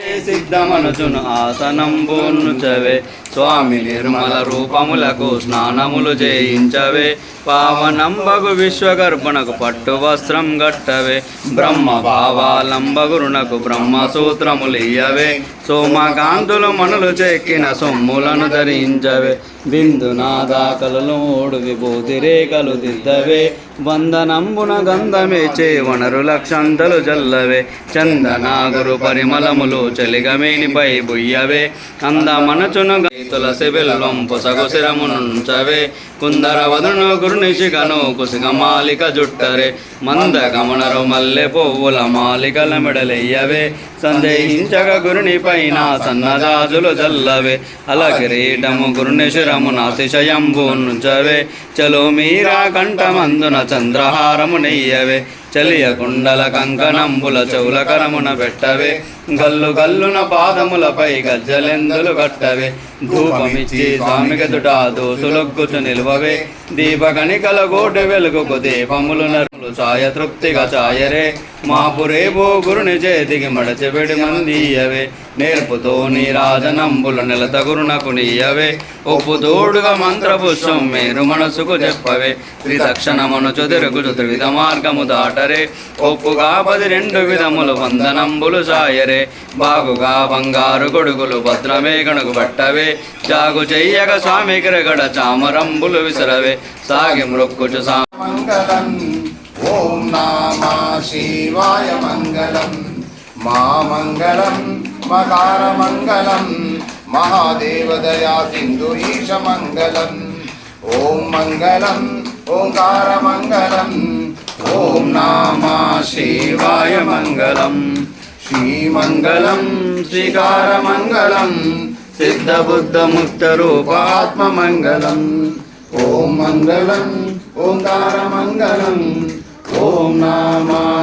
Hey. సిద్ధమనుచును ఆసనంబునుచవే స్వామి నిర్మల రూపములకు స్నానములు చేయించవే. పావనంబగు విశ్వగర్భునకు పట్టు వస్త్రం గట్టవే. బ్రహ్మ భావాలంబగురునకు బ్రహ్మ సూత్రములియ్యవే సోమకాంతులు మనులు చెక్కిన సొమ్ములను ధరించవే. బిందునాదాకలు మూడు విభూతి రేఖలు దిద్దవే. వందనంబున గంధమే చే వనరు లక్షంతలు జల్లవే. చందనాగురు పరిమళములు చలిగమేనిపై బుయ్యవే. అందమనచును తులసి బెల్లం పొసగు శిరమునుంచవే కుందర వదను గురునిశిగను కుసిగ మాలిక జుట్టరే. మంద గమనరు మల్లె పువ్వుల మాలికల మెడలెయ్యవే. సందేహించగ గురుని పైన సన్నజాజులు జల్లవే. అలకిరీటము గురుని శిరమున అతిశయంబు నుంచవే. చలో మీరా కంఠమందున చంద్రహారము నెయ్యవే. చలియ కుండల కంకణంబుల చెవుల కరమున పెట్టవే. గల్లు గల్లున పాదములపై గజ్జలెందులు కట్టవే. ధూపమిచ్చి స్వామికి దుట దోసులొగ్గుచు నిలువవే. దీపకణికల గోటు వెలుగుకు దీపములు నరులు ఛాయ తృప్తిగా ఛాయరే మాపురేపో గురుని చేతికి మడచెబెడి మందీయవే. నేర్పుతో నీ రాజనంబులు నిలత గురునకు నీయవే. ఒప్పు తోడుగా మంత్రపుష్పం మేరు మనసుకు చెప్పవే. త్రిదక్షణమును తిరుగుచు త్రివిధ మార్గము దాటరే. ఒప్పుగా పది రెండు విధములు వందనంబులు సాయరే బాగుగా బంగారు గొడుగులు భద్రమే గణుగు పట్టవే. జాగు చెయ్యక స్వామి కిరగడ చామరంబులు విసరవే. సాగి మృక్కుచు సా మంగళం ఓం నామా శివాయ మంగళం మా మంగళం మకార మంగళం మహాదేవదయా సింధు ఈశ మంగళం ఓం మంగళం ఓంకార మంగళం ఓం నామా శివాయ మంగళం శ్రీమంగళం శ్రీకార మంగళం ఓం మంగళం ఓంకార మంగళం ఓం నామా